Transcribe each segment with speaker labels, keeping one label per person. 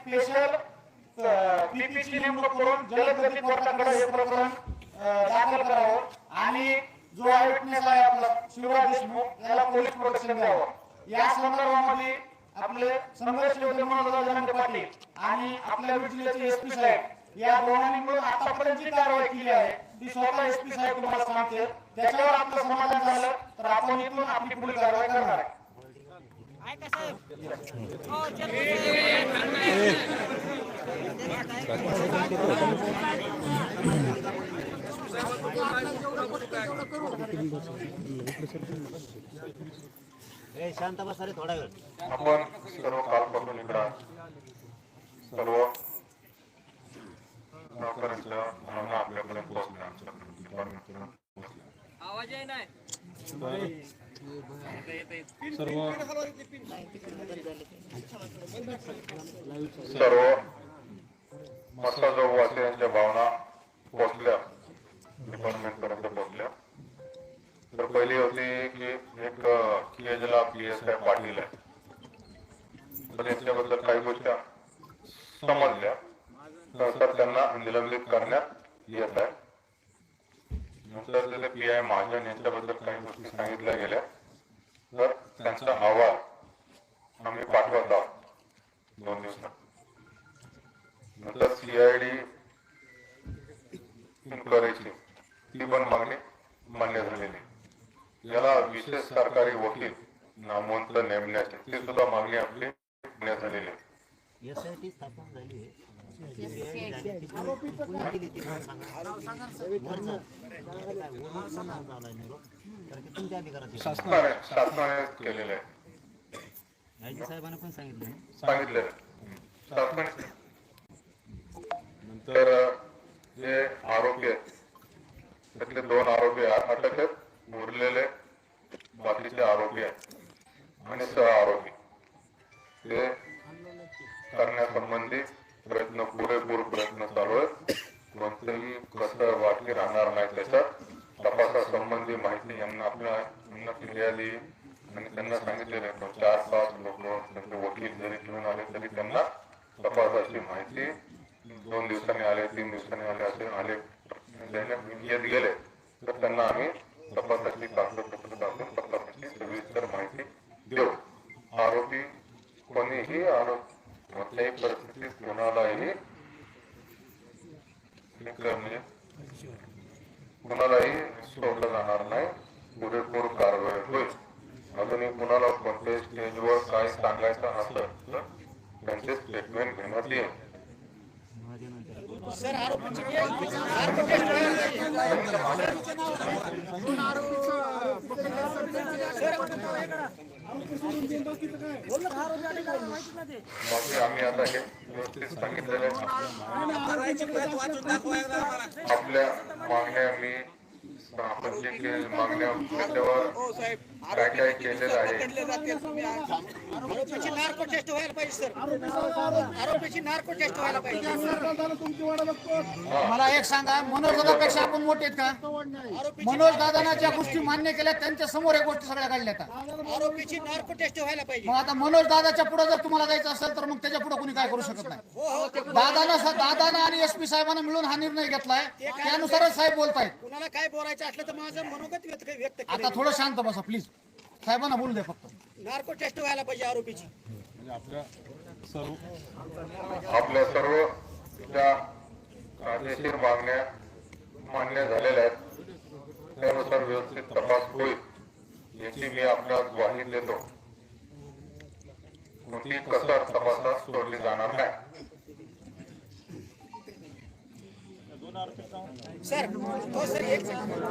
Speaker 1: Special पीपीची नेमणूक करून जलदगती कोर्टाकडे हे प्रकरण uh, दाखल करावं. आणि जो आय विटनेस आहे आपला शिवराज देशमुख याला पोलीस प्रोटेक्शन द्यावं. या संदर्भामध्ये आपले संघर्ष योद्धे मनोज पाटील आणि आपल्या बीड जिल्ह्याचे एसपी साहेब या दोघांनी मिळून आतापर्यंत जी कारवाई केली आहे ती स्वतः एसपी साहेब तुम्हाला सांगते. त्याच्यावर आपलं समाधान झालं तर आपण इथून आपली पुढील कारवाई करणार आहे.
Speaker 2: शांत बस रे थोडा वेळ
Speaker 3: आपण सर्व कालपासून इकडं सर्व नोकऱ्यांच्या भावना आपल्याकडे पोहोचल्या.
Speaker 4: आवाज आहे नाही.
Speaker 3: सर्व मसाजो वासियांच्या भावना पोहोचल्या डिपार्टमेंट पर्यंत पोहोचल्या तर पहिली होती की एक केजला पी एस आय पाटील आहे. तर याच्याबद्दल काही गोष्टी समजल्या. नंतर त्यांना निलंबित करण्यात येत आहे. नंतर तिथे पी आय महाजन यांच्याबद्दल काही गोष्टी सांगितल्या गेल्या. तर त्यांचा अहवाल आम्ही पाठवत. आहोत दोन दिवसात. नंतर सीआयडी इन्क्वायरीची ती पण मागणी मान्य झालेली. याला विशेष सरकारी वकील नामवंत नेमण्याची ती सुद्धा मागणी आपली मान्य झालेली आहे.
Speaker 2: एस आय टी स्थापन झाली आहे. CBI झाली, ती कोणी- कोणी केली ती मला सांगा. वरनं. काय, वरून कोण आलाय निरोप? कारण की तुमच्या अधिकारात आहे.
Speaker 3: शासनाने शासनाने केलेलं आहे
Speaker 2: आयजी साहेबांना पण सांगितलं ना.
Speaker 3: सांगितलेलं आहे. शासनाने तर जे आरोपी आहेत त्यातले दोन आरोपी अटक आहेत उरलेले बाकीचे आहेत आणि सह आरोपी ते करण्यासंबंधी प्रयत्न पुरेपूर प्रयत्न चालू आहेत. कोणतेही कसं वाटली राहणार नाही त्याच्यात. तपासासंबंधी माहिती यांना आपल्या यांना फिर्यादी आणि त्यांना सांगितलेलं आहे चार पाच लोक त्यांचे वकील जरी घेऊन आले तरी त्यांना तपासाची माहिती दोन दिवसांनी आले तीन दिवसांनी आले असे आले येत गेले तर त्यांना आम्ही तपासाची कागदपत्र दाखवून तपासाची सविस्तर माहिती देऊ. आरोपी कोणीही आरोप कोणत्याही परिस्थितीत कोणालाही करणे कुणालाही सोडलं जाणार नाही पुरेपूर कारवाई होईल अजूनही कुणाला कोणत्याही स्टेजवर काय सांगायचं असं त्यांचे स्टेटमेंट घेण्यात येईल बाकी आम्ही आता हे व्यवस्थित सांगितलेलं आपल्या मागण्या मी आपण जे केले मागण्या त्याच्यावर काय काय केलेलं आहे?
Speaker 5: आरोपीची नार्को टेस्ट व्हायला पाहिजे सर. आरोपीची नार्को टेस्ट व्हायला पाहिजे.
Speaker 1: मला एक सांगा मनोज दादापेक्षा आपण मोठे का? मनोज दादांना ज्या गोष्टी मान्य केल्या त्यांच्यासमोर या गोष्टी सगळ्या काढल्या का
Speaker 5: आरोपीची नार्को टेस्ट व्हायला पाहिजे.
Speaker 1: मग आता मनोज दादाच्या पुढे जर तुम्हाला जायचं असेल तर मग त्याच्या पुढे कोणी काय करू शकत नाही. दादानं दादानं आणि एसपी साहेबांना मिळून हा निर्णय घेतलाय. त्यानुसारच साहेब बोलतायत.
Speaker 5: कुणाला काय बोलायचं असलं तर माझं मनोगत व्यक्त व्यक्त
Speaker 1: आता थोडं शांत बसा प्लीज साहेबांना बोलू दे फक्त.
Speaker 5: नार्को टेस्ट व्हायला पाहिजे आरोपीची.
Speaker 3: आपल्या सर्व ज्या कायदेशीर मागण्या मान्य झालेल्या आहेत. त्यानुसार व्यवस्थित तपास होईल याची मी आपल्या ग्वाही देतो. कोणती कसर तपासात सोडली जाणार नाही.
Speaker 5: सर हो सर एक second.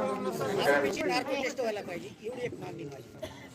Speaker 5: आरोपीची नार्को टेस्ट व्हायला पाहिजे. एवढी एक मागणी माझी.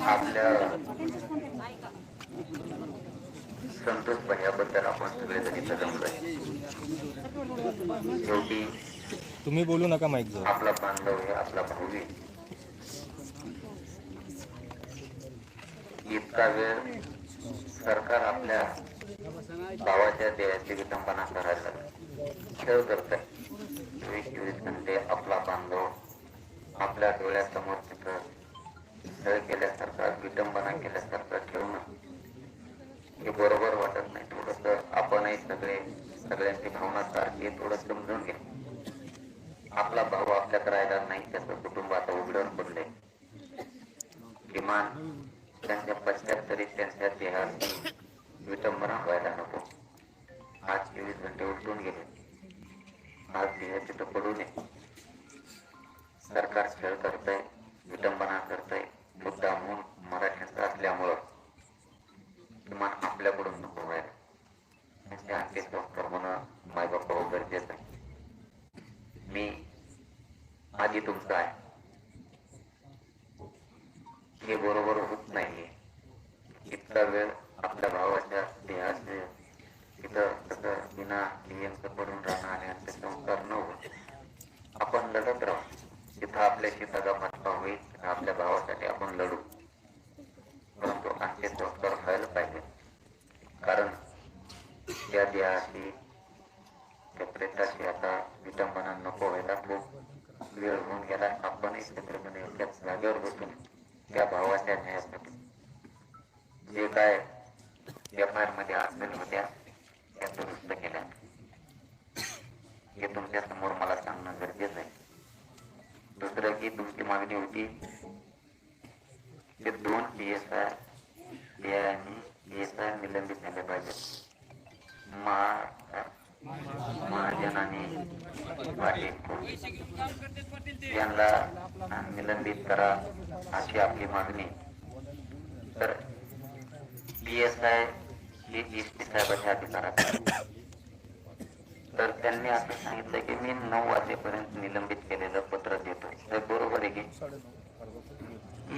Speaker 4: आपल्या संतोष भैयाबद्दल आपण सगळे जणी जमलोय शेवटी
Speaker 6: तुम्ही बोलू नका माईक जाऊ
Speaker 4: आपला बांधव हे आपला भाऊजी इतका वेळ सरकार आपल्या भावाच्या देहाची विटंबना करायला खेळ करत आहे चोवीस चोवीस घंटे आपला बांधव आपल्या डोळ्यासमोर तिथं खेळ केल्यासारखा विटंबना केल्यासारखा ठेवणं हे बरोबर वाटत नाही. थोडस आपणही सगळे सगळ्यांची भावना सारखी थोडं समजून घ्या. आपला भाऊ आपल्यात राहिला नाही त्याचं कुटुंब आता उघड्यावर पडले किमान त्यांच्या पश्चात तरी त्यांच्या देहात विटंबना व्हायला नको. आज चोवीस घंटे उलटून गेले. आज दिवस तिथं पडू नये. सरकार खेळ करतंय विटंबना करतंय मुद्दा म्हणून मराठ्यांचा असल्यामुळं. किमान आपल्याकडून नको व्हायला. त्यांचे अंत्यसंस्कार म्हणून मायबापा गरजेचं आहे मी आधी तुमचा आहे. हे बरोबर होत नाहीये. इतका वेळ आपल्या भावाच्या देहाचे तिथं सगळं बिना नियमचं पडून राहणं आणि अंत्यसंस्कार न होत आपण लढत राहू. तिथं आपल्या शेतागामात फटका होईल तिथं आपल्या भावासाठी आपण लढू परंतु अंत्यसंस्कार व्हायला पाहिजे कारण त्या देहाची त्या प्रेताची आता विटंबना नको व्हायला खूप वेळ होऊन गेला आपणही चित्रपणे त्याच जागेवर बसून त्या भावाच्या न्यायासाठी जे काय एफ आय आरमध्ये अडचणी होत्या त्या दुरुस्त केल्या हे तुमच्यासमोर मला सांगणं गरजेचं आहे दुसरं की तुमची मागणी होती ते दोन P S I P I आणि पी एस आय निलंबित झाले पाहिजे महा महाजन आणि पाटील यांना निलंबित करा अशी आपली मागणी. तर बी एस आय ही एस पी साहेबांच्या अधिकारात. तर त्यांनी असं सांगितलं की मी नऊ वाजेपर्यंत निलंबित केलेलं पत्र देतो तर बरोबर आहे की?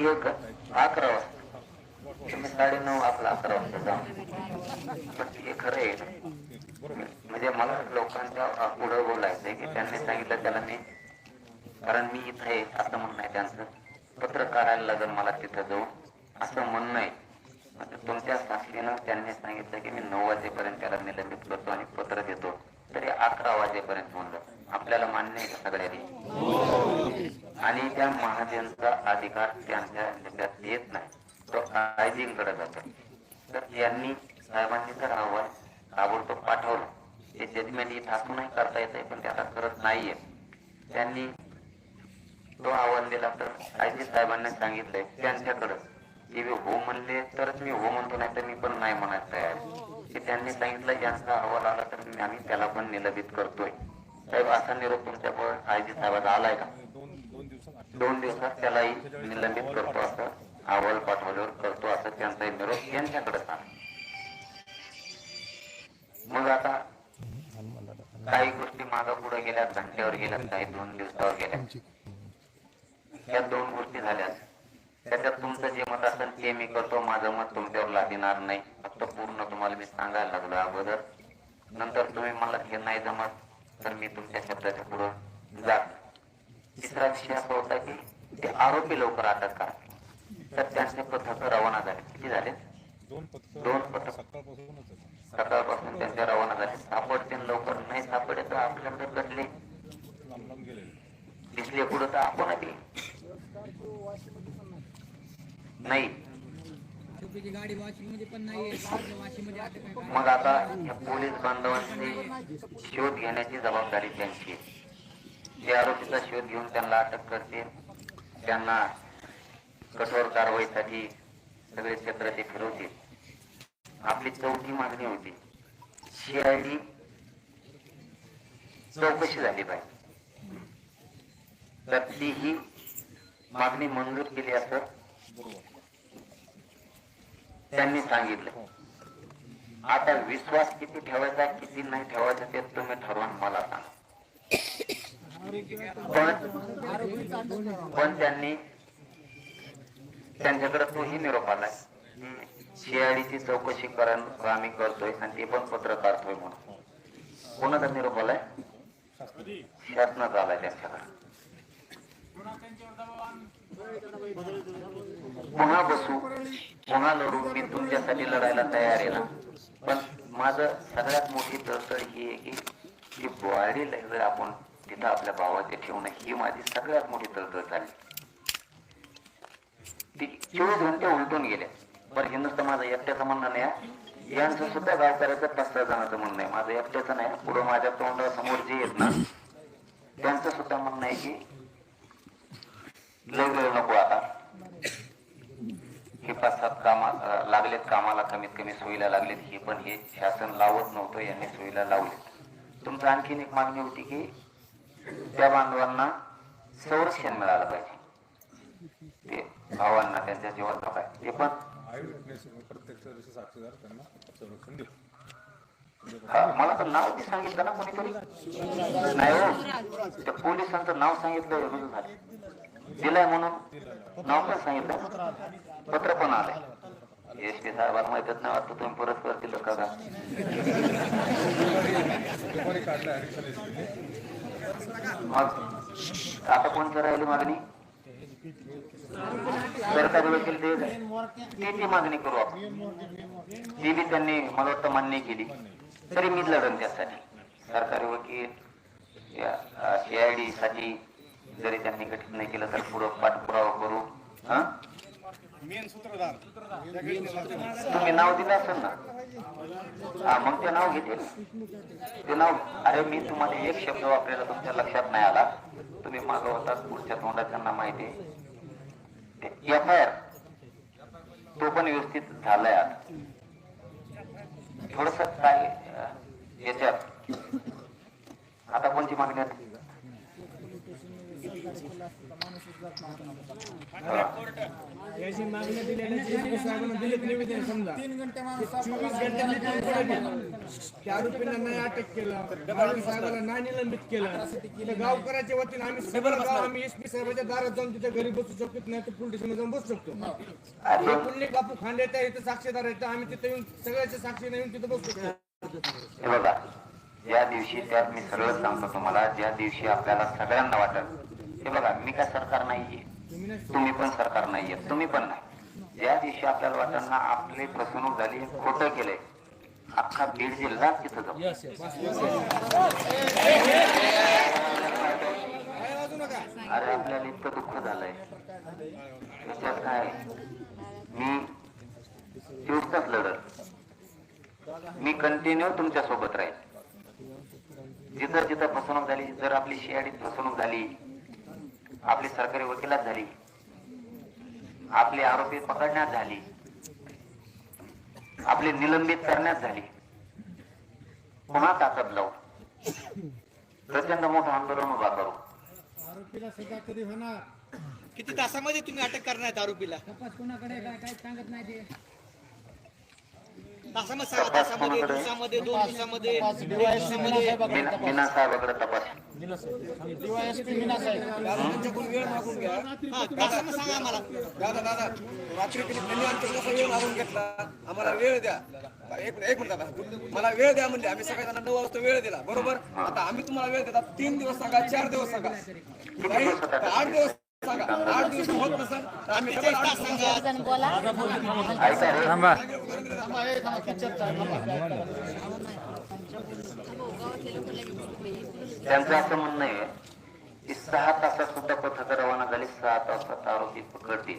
Speaker 4: एक अकरा वाजता. तुम्ही साडेनऊ आपला अकरा वाजता जाऊन पण हे खरं आहे म्हणजे मला लोकांच्या पुढे बोलायचंय की त्यांनी सांगितलं त्याला मी कारण मी इथं आहे असं म्हणणं आहे त्यांचं. पत्र काढायला लागेल मला तिथं जाऊन असं म्हणणं आहे म्हणजे तुमच्या साक्षीनं त्यांनी सांगितलं की मी नऊ वाजेपर्यंत त्याला निलंबित करतो आणि पत्र देतो. तरी अकरा वाजेपर्यंत म्हणलं आपल्याला मान्य आहे का सगळ्यांनी? आणि त्या महाजनचा अधिकार त्यांच्या ह्याच्यात येत नाही. तो आयजींकडे जातो. तर यांनी साहेबांनी तर आव्हान ताबडतोब पाठवलं. ते जजमेंट इथं असूनही करता येत पण ते आता करत नाहीये. त्यांनी तो अहवाल दिला तर आयजी साहेबांनी सांगितलंय त्यांच्याकडं. की मी हो म्हणले तरच मी हो म्हणतो नाही तर मी पण नाही म्हणायला तयार. की त्यांनी सांगितलं यांचा अहवाल आला तर मी- आम्ही त्याला पण निलंबित करतोय. साहेब असा निरोप तुमच्याकडे आयजी साहेबांना आलाय का? दोन दिवसात त्यालाही निलंबित करतो असं अहवाल पाठवल्यावर करतो असं त्यांचा निरोप यांच्याकडे आला मग आता काही गोष्टी मागं पुढे गेल्या घंट्यावर गेल्या काही दोन दिवसावर गेल्या या दोन गोष्टी झाल्या त्याच्यात तुमचं जे मत असेल ते मी करतो. माझं मत तुमच्यावर लागणार नाही. फक्त पूर्ण तुम्हाला मी सांगायला लागलो अगोदर. नंतर तुम्ही मला हे नाही जमत तर मी तुमच्या शब्दाच्या पुढे जात तिसरा विषय असा होता की ते आरोपी लवकर अटक करा. तर त्यांचे पथक रवाना झाले. किती झाले? दोन पथक. सकाळपासून त्यांच्या रवाना झाले. सापडते लवकर नाही सापडे तर आपल्याकडे कडले दिसले पुढे तर आपण आली नाही. मग आता या पोलीस बांधवांची शोध घेण्याची जबाबदारी त्यांची जे आरोपीचा शोध घेऊन त्यांना अटक करते त्यांना कठोर कारवाईसाठी सगळे क्षेत्र ते फिरवतील. आपली चौथी मागणी होती. सीआयडी चौकशी झाली पाहिजे. तर ती ही मागणी मंजूर केली असं त्यांनी सांगितलं. आता विश्वास किती ठेवायचा किती नाही ठेवायचा ते तुम्ही ठरवून मला सांगा. पण पण त्यांनी त्यांच्याकडे तोही निरोप आलाय. शियाळीची चौकशी करण आम्ही करतोय आणि ते पण पत्र काढतोय म्हणून. कोणाचा निरोप आलाय? शासनाचा आलाय त्यांच्याकडे. पुन्हा बसू पुन्हा लढू. मी तुमच्यासाठी लढायला तयार आहे ना. पण माझं सगळ्यात मोठी तळतळ ही आहे की जी बोवाडी जर आपण तिथं आपल्या भावाचे ठेवणं ही माझी सगळ्यात मोठी तळतळ झाली. ती चोवीस घंटे उलटून गेल्या. पण हे माझं एकट्याचं म्हणणं नाही आहे. यांचं सुद्धा गावकऱ्याचं पाच सहा जणांचं म्हणणं आहे. माझं एकट्याचं नाही पुढं माझ्या तोंडासमोर जे आहेत ना त्यांचं सुद्धा म्हणणं आहे की लय वेळ नको आता. हे पाच सात कामा लागलेत कामाला कमीत कमी सोयीला लागलेत. हे पण हे शासन लावत नव्हतं यांनी सोयीला लावले तुमचं आणखीन एक मागणी होती की त्या बांधवांना संरक्षण मिळालं पाहिजे. ते भावांना त्यांच्या जीवन काय? ते पण
Speaker 6: प्रत्यक्ष साक्षीदार त्यांना संरक्षण देऊ.
Speaker 4: मला तर नाव ते सांगितलं ना कोणीतरी. नाही हो, त्या पोलिसांचं नाव सांगितलं रुजू झालं. दिलंय म्हणून. नाव पण सांगितलं. पत्र पण आलंय. एस पी साहेबांना माहितच नाही वाटतं तुम्ही परस्पर दिलं का का? मग आता कोणतं राहिली मागणी? सरकारी वकील ते ते ती मागणी करू आपण. ती बी त्यांनी मला वाटतं मान्य केली. तरी मी लढन त्यासाठी. सरकारी वकील सीआयडी साठी जरी त्यांनी गठीत नाही केलं तर पुढं पाठपुरावा करू. हा? तुम्ही नाव दिलं असेल ना? हा मग ते नाव घेतील ते नाव अरे मी तुम्हाला एक शब्द वापरायला तुमच्या लक्षात नाही आला. तुम्ही मागं पुढच्या तोंडात त्यांना माहिती एफ आय आर तो पण व्यवस्थित झालाय आता थोडस काय याच्यात आता कोणती मागणी आहे?
Speaker 7: याची मागणी दिलेल्या जी साहेबांना दिलेत निवेदन समजा चोवीस घंटे त्या आरोपींना नाही अटक केलं मालक नाही निलंबित केलं तर गावकऱ्याच्या वतीने आम्ही सगळं गाव आम्ही एस पी साहेबाच्या दारात जाऊन तिथे घरी बसू शकतो नाही तर पोलीस स्टेशन जाऊन बसू शकतो हे पुण्य बापू खांडे त्या इथं साक्षीदार आहेत आम्ही तिथे येऊन सगळ्याच्या साक्षीने येऊन तिथे बसू शकतो
Speaker 4: हे बघा ज्या दिवशी त्यात मी सगळं सांगतो तुम्हाला ज्या दिवशी आपल्याला सगळ्यांना वाटत हे बघा मी काय सरकार नाहीये. तुम्ही पण सरकार नाहीये. तुम्ही पण नाही. ज्या दिवशी आपल्याला वाटत ना आपली फसवणूक झाली खोटं केलंय अख्खा बीड जिल्हा तिथं जाऊ. अरे आपल्याला इतकं दुःख झालंय. त्याच्यात काय? मी तास लढत मी कंटिन्यू तुमच्यासोबत राहील. जिथं जिथं फसवणूक झाली जर आपली शियाडीत फसवणूक झाली आपली सरकारी वकिलात झाली. आपली आरोपी पकडण्यात झाली. आपली निलंबित करण्यात झाली. पुन्हा ताकद लावू. प्रचंड मोठं आंदोलन उभा करू.
Speaker 5: आरोपीला सजा कधी होणार? किती तासामध्ये तुम्ही अटक करणार आहेत आरोपीला?
Speaker 8: तपास कोणाकडे काय काय सांगत नाही ते.
Speaker 5: तासामध्ये दिवसामध्ये दोन दिवसामध्ये एक
Speaker 4: मीना साहेबाकडे तपास.
Speaker 5: त्यांच्याकडून वेळ मागून घ्या. हा सांगा आम्हाला.
Speaker 7: दादा दादा रात्री त्यांनी वेळ मागून घेतला. आम्हाला वेळ द्या. एक एक मिनिट दादा. मला वेळ द्या म्हणजे आम्ही सकाळी नऊ वाजता वेळ दिला. बरोबर? आता आम्ही तुम्हाला वेळ देतात तीन दिवस सांगा चार दिवस सांगा. आठ दिवस
Speaker 6: थांबा.
Speaker 4: त्यांचं असं म्हणणं आहे की सहा तासात सुद्धा पथक रवाना झाली सहा तासात आरोपी पकडतील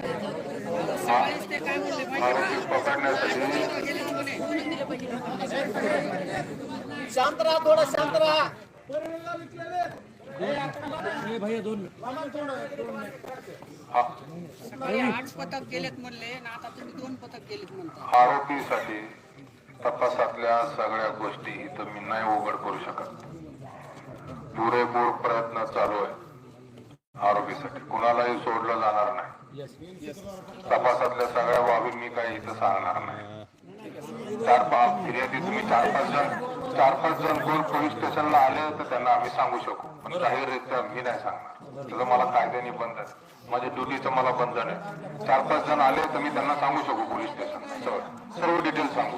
Speaker 4: आरोपी
Speaker 3: पकडण्यासाठी
Speaker 5: शांत राहा थोडं शांत राहा.
Speaker 8: आठ पथक केलेत म्हणले आणि आता तुम्ही दोन पथक केलेत म्हणता.
Speaker 3: आरोपीसाठी तपासातल्या सगळ्या गोष्टी इथं मी नाही उघड करू शकत. पुरेपूर प्रयत्न चालू आहे आरोपीसाठी. कुणालाही सोडलं जाणार नाही. तपासातल्या सगळ्या बाबी मी काही इथं सांगणार नाही. चार पाच फिर्यादी तुम्ही चार पाच जण चार पाच जण कोण पोलीस स्टेशनला आले तर त्यांना आम्ही सांगू शकू. पण जाहीररित्या मी नाही सांगणार. त्याचं मला कायद्याने बंधन आहे. माझ्या ड्युटीचं मला बंधन आहे. चार पाच जण आले तर मी त्यांना सांगू शकू पोलीस स्टेशन. सर्व सर्व डिटेल सांगू.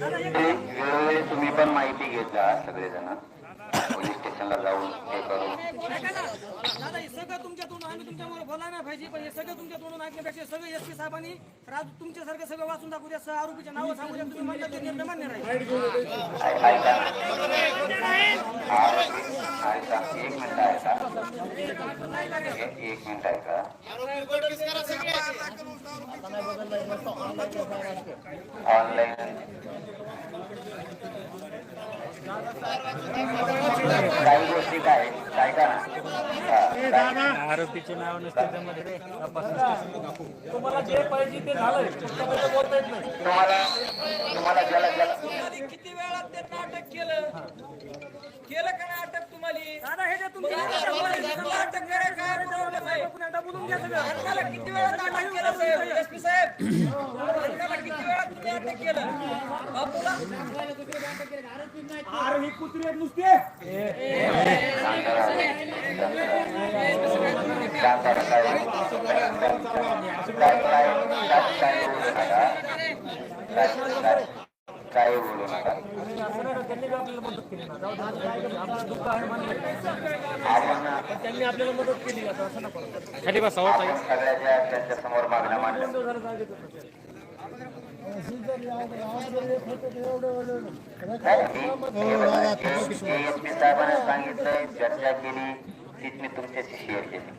Speaker 4: वेळोवेळी तुम्ही पण माहिती घेत जा सगळेजण. पोलीस स्टेशनला जाऊन हे करून.
Speaker 8: आम्ही तुमच्यामुळे बोलायला नाही पाहिजे पण हे सगळं तुमच्या तोंडून ऐकण्यापेक्षा सगळं एस पी साहेबांनी राज तुमच्यासारखं सगळं वाचून दाखवू द्या. सह आरोपीचे नावं सांगू द्या. तुम्ही म्हणता ते निर्णय मान्य राहील
Speaker 4: एक मिनिट ऑनलाईन काही गोष्टी काय काय का ना
Speaker 6: आरोपीचे नाव नसते त्यामध्ये
Speaker 7: तुम्हाला जे पाहिजे ते झालंय. तुमच्याकडे बोलता येत नाही.
Speaker 8: किती वेळा ते नाटक केलं? केलं का नाही अटक तुम्हाला हे अटक हलकाला किती वेळा नाटक केलं साहेब? एस पी साहेब हलकाला किती वेळा तुम्ही अटक केलं?
Speaker 7: ही कुत्री नुसते.
Speaker 4: काय बोलू नका
Speaker 7: त्यांनी आपल्याला मदत केली आता असं नको
Speaker 6: खाली
Speaker 4: सगळ्याच्या त्यांच्यासमोर मागण्या मांडल्या सांगितलंय चर्चा केली तीच मी तुमच्याशी शेअर केली.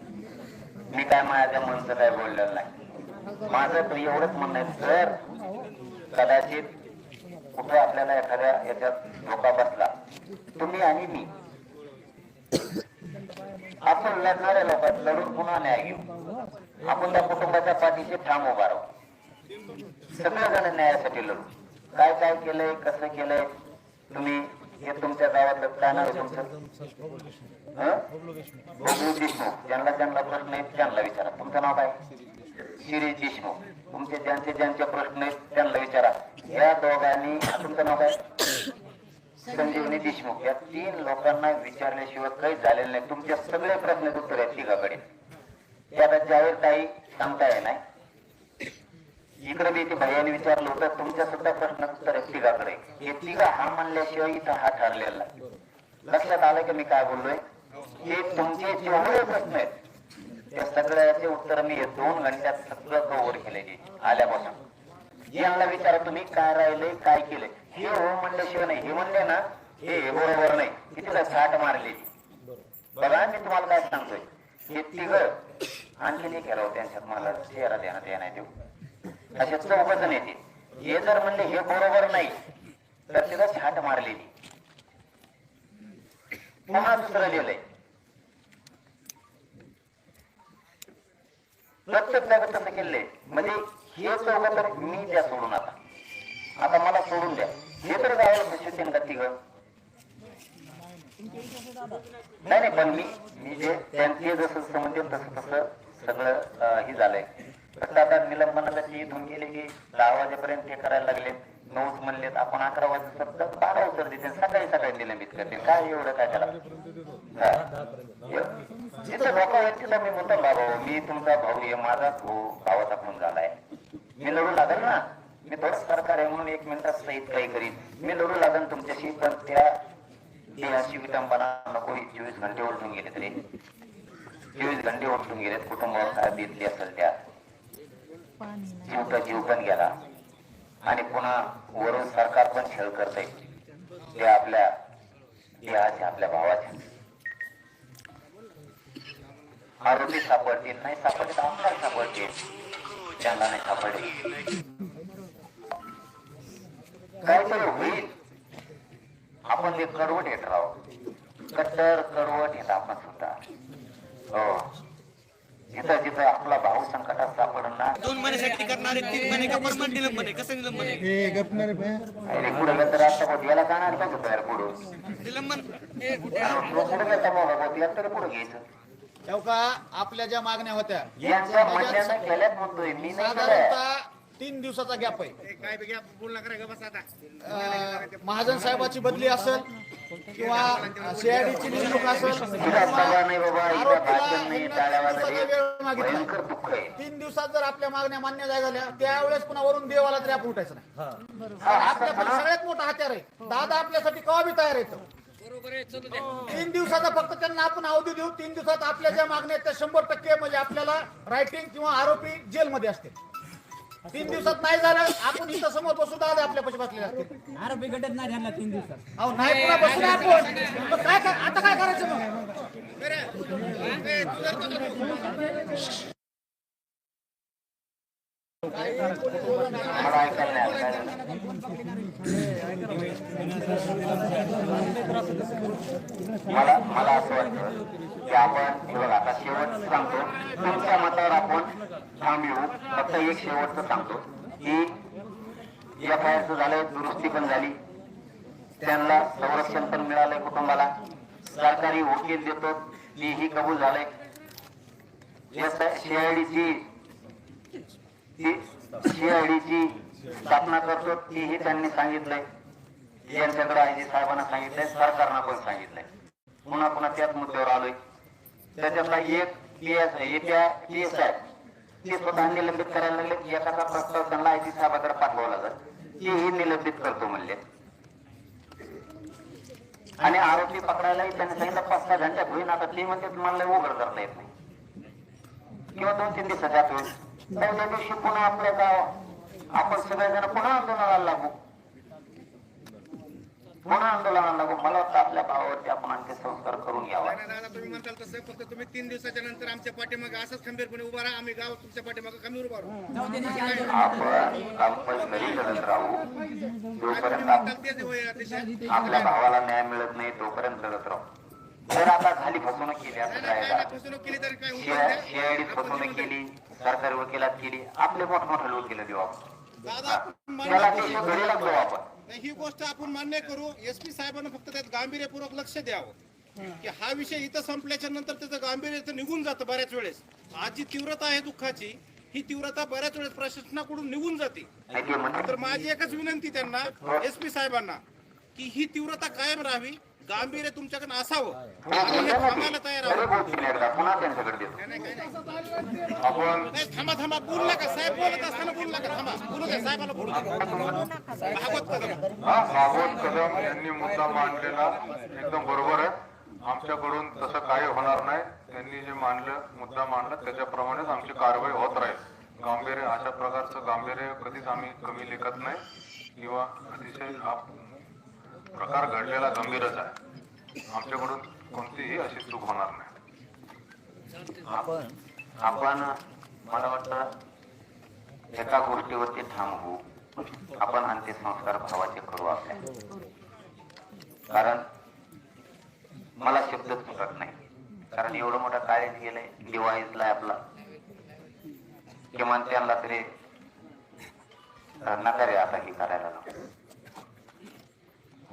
Speaker 4: मी काय माझ्या मनचं काय बोललेलं नाही. माझं तर एवढंच म्हणणं आहे जर कदाचित कुठे आपल्याला एखाद्या याच्यात धोका बसला तुम्ही आणि मी आपण लढणाऱ्या लोकात लढून पुन्हा न्याय घेऊ. आपण त्या कुटुंबाच्या पाठीशी ठाम उभा राहू. सगळेजण न्यायासाठी लढू. काय काय केलंय कसं केलंय तुम्ही हे तुमच्या गावातलं आहे तुमचं? हं? देशमुख. ज्यांना ज्यांना प्रश्न आहेत त्यांना विचारा. तुमचं नाव काय? शिरीष देशमुख. तुमचे ज्यांचे ज्यांचे प्रश्न आहेत त्यांना विचारा. या दोघांनी तुमचं नाव काय? संजीवनी देशमुख. या तीन लोकांना विचारल्याशिवाय काही झालेलं नाही. तुमचे सगळे प्रश्न उत्तर आहेत तिघाकडे. ते आता जाहीर काही सांगता येणार इकडे मी ते भैयाने विचारलं होतं तुमच्या सुद्धा प्रश्न उत्तर आहे तिघाकडे हे तिघा हा म्हणल्याशिवाय इथं हा ठरलेला लक्षात आलं की मी काय बोललोय? हे तुमचे जेवढे प्रश्न आहेत त्या सगळ्याचे उत्तर मी दोन घंट्यात सगळं कव्हर केले आल्यापासून. यांना विचारा तुम्ही काय राहिले काय केले हे हो म्हणल्याशिवाय नाही. हे म्हणले ना हे बरोबर नाही. तिला साठ मारली. बघा मी तुम्हाला काय सांगतोय. हे तिघ आणखीन एक घ्यावं हो, त्यांच्यात मला चेहरा देण्यात येणार देऊ असे चौघ जण येते हे जर म्हणले हे बरोबर नाही तर तिला छाट मारलेली. पुन्हा दुसरं लिहिलंय. प्रत्येक जागा तसं म्हणजे हे चौघ तर मी द्या सोडून आता. आता मला सोडून द्या. हे तर जायला प्रशिक्षण का तिघ. नाही नाही पण मी मी जे त्यांचे जसं समजेल तसं तसं सगळं हे झालंय. फक्त आता इथून गेले की दहा वाजेपर्यंत हे करायला लागले. नऊच म्हणलेत आपण अकरा वाजे फक्त बारा उत्तर देते सकाळी सकाळी निलंबित करते काय एवढं काय त्याला? हा. जिथं धोका होईल तिथं मी म्हणतो बाबा मी तुमचा भाऊ आहे माझा भाऊ भावाचा खून झालाय. मी लढू लागेल ना? मी थोडं सरकार आहे म्हणून एक मिनिटात सहित काही करीन. मी लढू लागेल तुमच्याशी पण त्या देहाची विटंबना नको चोवीस घंटे ओढून गेले तरी चोवीस घंटे ओढून गेलेत. कुटुंबावर काय बितली असेल त्या. जीवचा जीव पण गेला. आणि पुन्हा वरून सरकार पण छळ करते. ते आपल्या देहाच्या आपल्या भावाचे. आरोपी सापडतील नाही सापडले आमदार सापडतील. त्यांना नाही सापडले. काहीतरी होईल. आपण ते कडवट येत राहू. कट्टर कडवट येत आपण सुद्धा. हो. जिथं जिथं आपला भाऊ संकटात सापडणार
Speaker 5: दोन महिन्यासाठी करणारे तीन महिने का परमनंट निलंबन आहे कसं निलंबन आहे
Speaker 4: अरे पुढे गेलं तर आता होत? याला का नाही सांगतो यार पुढं?
Speaker 5: निलंबन
Speaker 4: पुढे बाबा तरी पुढे घ्यायचं.
Speaker 1: तेव्हा आपल्या ज्या मागण्या होत्या
Speaker 4: यांच्या म्हणण्यानं केल्यात म्हणतोय. मी नाही केलंय.
Speaker 1: साधारणतः तीन दिवसाचा गॅप आहे. महाजन साहेबाची बदली असेल किंवा सीआयडीची नेमणूक असेल तीन दिवसात जर आपल्या मागण्या मान्य नाही झाल्या त्यावेळेस पुन्हा वरून देवाला तरी आपण उठायचं नाही. आपल्याकडे सगळ्यात मोठा हत्यार आहे. दादा आपल्यासाठी कवा बी तयार येतो तीन दिवसाचा फक्त त्यांना आपण अवधी देऊ तीन दिवसात आपल्या ज्या मागण्या आहेत त्या शंभर टक्के म्हणजे आपल्याला रायटिंग किंवा आरोपी जेलमध्ये असतील. तीन दिवसात नाही झालं. आपण इथं समोर बसून दादा आपल्या पैसे बसलेले असतील.
Speaker 7: आरोपी गटत नाही झाला तीन दिवसात.
Speaker 1: अहो नाही पुन्हा बसून आपण. मग काय काय- आता काय करायचं मग.
Speaker 4: मला मला असं वाटतं की आपण हे बघा आता शेवट सांगतो. तुमच्या मतावर आपण ठाम येऊ. फक्त एक शेवटचं सांगतो की एफ आय झालं दुरुस्ती पण झाली. त्यांना संरक्षण पण मिळालंय कुटुंबाला. सरकारी वकील देतो. तेही कबूल झालंय. सीआयडीची सीआयडीची स्थापना करतो तीही त्यांनी सांगितलंय. यांच्याकडे आयजी साहेबांना सांगितलंय सरकारनं पण सांगितलंय. पुन्हा पुन्हा त्याच मुद्द्यावर आलोय. त्याच्यातला एक पीएस येत्या पीएस आहे. ते स्वतः निलंबित करायला लागले. एखादा प्रस्ताव त्यांना आयजी साहेबाकडे पाठवला जात तेही निलंबित करतो म्हणले. आणि आरोपी पकडायलाही त्यांनी सांगितलं पाच सहा घंट्यात होईल आता ते म्हणते तुम्हाला उघड करता येत नाही. किंवा दोन तीन दिवसाच्या आत होईल. त्या दिवशी पुन्हा आपल्या गाव आपण सगळेजण पुन्हा आंदोलनाला लागू. पुन्हा आंदोलनाला लागू मला वाटतं आपल्या गावावरती आपण आणखी संस्कार करून घ्यावा
Speaker 9: दादा तुम्ही म्हणताल तसं फक्त तुम्ही तीन दिवसाच्या नंतर आमच्या पाठीमागे असंच खंबीरपणे उभा राहा आम्ही गाव तुमच्या पाठीमागे खंबीर उभा राहू.
Speaker 4: आपण कंपल्सरी लढत राहू. जोपर्यंत आप-
Speaker 9: म्हणताल तेच होय अतिशय.
Speaker 4: आपल्या भावाला न्याय मिळत नाही तोपर्यंत लढत राहू. जर आता झाली फसवणूक केली असं काय.
Speaker 9: फसवणूक केली
Speaker 4: सरकारी वकिलात केली आपले मोठमोठे वकील देऊ आपण.
Speaker 9: दादा आपण मान्य
Speaker 4: त्याला देऊ. आपण?
Speaker 9: ही गोष्ट आपण मान्य करू. एसपी साहेबांना फक्त त्यात गांभीर्यपूर्वक लक्ष द्यावं. की हा विषय इथं संपल्याच्या नंतर त्याचं गांभीर्य इथं निघून जातं बऱ्याच वेळेस. आज जी तीव्रता आहे दुःखाची ही तीव्रता बऱ्याच वेळेस प्रशासनाकडून निघून जाते. तर माझी एकच विनंती त्यांना एसपी साहेबांना की ही तीव्रता कायम राहावी. गांभीर्य तुमच्याकडे असावं. आम्ही हे. थांबायला तयार आहोत. नाही थांबा थांबा. बोलू नका. साहेब बोलत असताना बोलू नका. थांबा. बोलू द्या. साहेबाला बोलू द्या. भागवत कदम.
Speaker 3: हा भागवत कदम यांनी मुद्दा मांडलेला एकदम बरोबर आहे. आमच्याकडून तसं काही होणार नाही. त्यांनी जे मांडलं मुद्दा मांडला त्याच्याप्रमाणेच आमची कारवाई होत राहील. गांभीर्य अशा प्रकारचं गांभीर्य कधीच आम्ही कमी लेखत नाही. किंवा अतिशय प्रकार घडलेला गंभीरच आहे. आमच्याकडून कोणतीही अशी चूक होणार नाही.
Speaker 4: आपण आपण मला वाटतं एका गोष्टीवरती थांबवू आपण अंत्यसंस्कार भावाचे करू आपल्या कारण मला शब्दच सुटत नाही. कारण एवढं मोठा कार्य गेलंय दिवाळीतला आपला. किमान त्यांना तरी नकारे आता हे करायला. नको.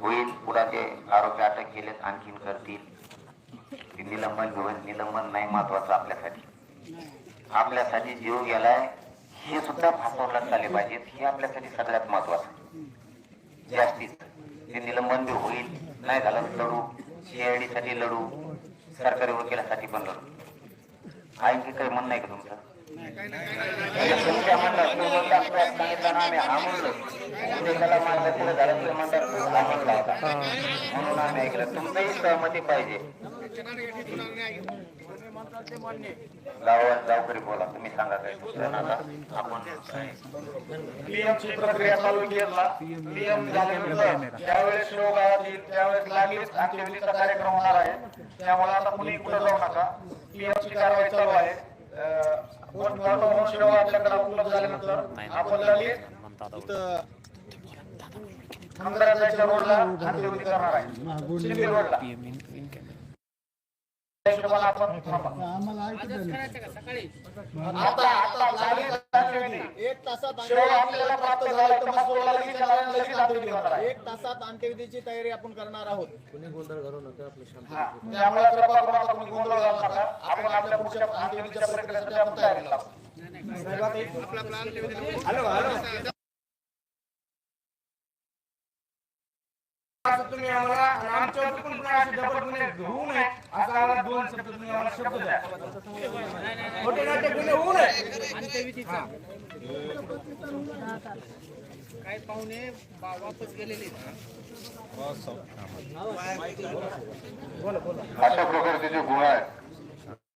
Speaker 4: होईल पुढे ते आरोपी अटक केलेत आणखीन करतील. ते निलंबन घेऊन निलंबन नाही महत्वाचं आपल्यासाठी. आपल्यासाठी जीव गेलाय हे सुद्धा भासवण्यात आले पाहिजेत. हे आपल्यासाठी सगळ्यात महत्वाचं. जास्तीत ते निलंबन बी होईल. नाही झालं लढू. सीआयडी साठी लढू. सरकारी वकिलासाठी पण लढू. आणखी काही म्हणणं आहे का तुमचं? म्हणून आम्ही ऐकलं सहमती पाहिजे गावात बोला तुम्ही सांगा
Speaker 1: प्रक्रिया चालू केला पीएम झाल्यानंतर ज्यावेळेस लोक येईल त्यावेळेस लागलीच अंत्यविधीचा कार्यक्रम होणार आहे त्यामुळे आता कुणी कुठं जाऊ नका पीएमची कारवाई चालू आहे. सेवा आपल्याकडे उपलब्ध झाल्यानंतर आपण लगेच इथं रोडला करणार आहे रोडला त्या हिशोबाने आपण थांबा. आता आता लागलीच
Speaker 5: एक तासात
Speaker 1: आपल्याला प्राप्त झाला तर मजकूरला लगेच येणार आणि लगेच अंत्यविधी होणार आहे.
Speaker 5: एक तासात अंत्यविधीची तयारी आपण करणार आहोत.
Speaker 1: हा. त्यामुळे कृपा करून आता तुम्ही गोंधळ घालू नका. आपण आपल्या पुढच्या अंत्यविधीच्या प्रक्रियेसाठी आपण तयारी लावू.
Speaker 7: असं तुम्ही आम्हाला आमच्यावर पण डबल गुन्हे होऊ नये. असा आम्हाला दोन शब्द तुम्ही आम्हाला शब्द द्या खोटे नाट्य गुन्हे होऊ नये
Speaker 5: काय पाहुणे वापस गेलेले आहेत.
Speaker 3: अशा प्रकारचे जे गुन्हे आहेत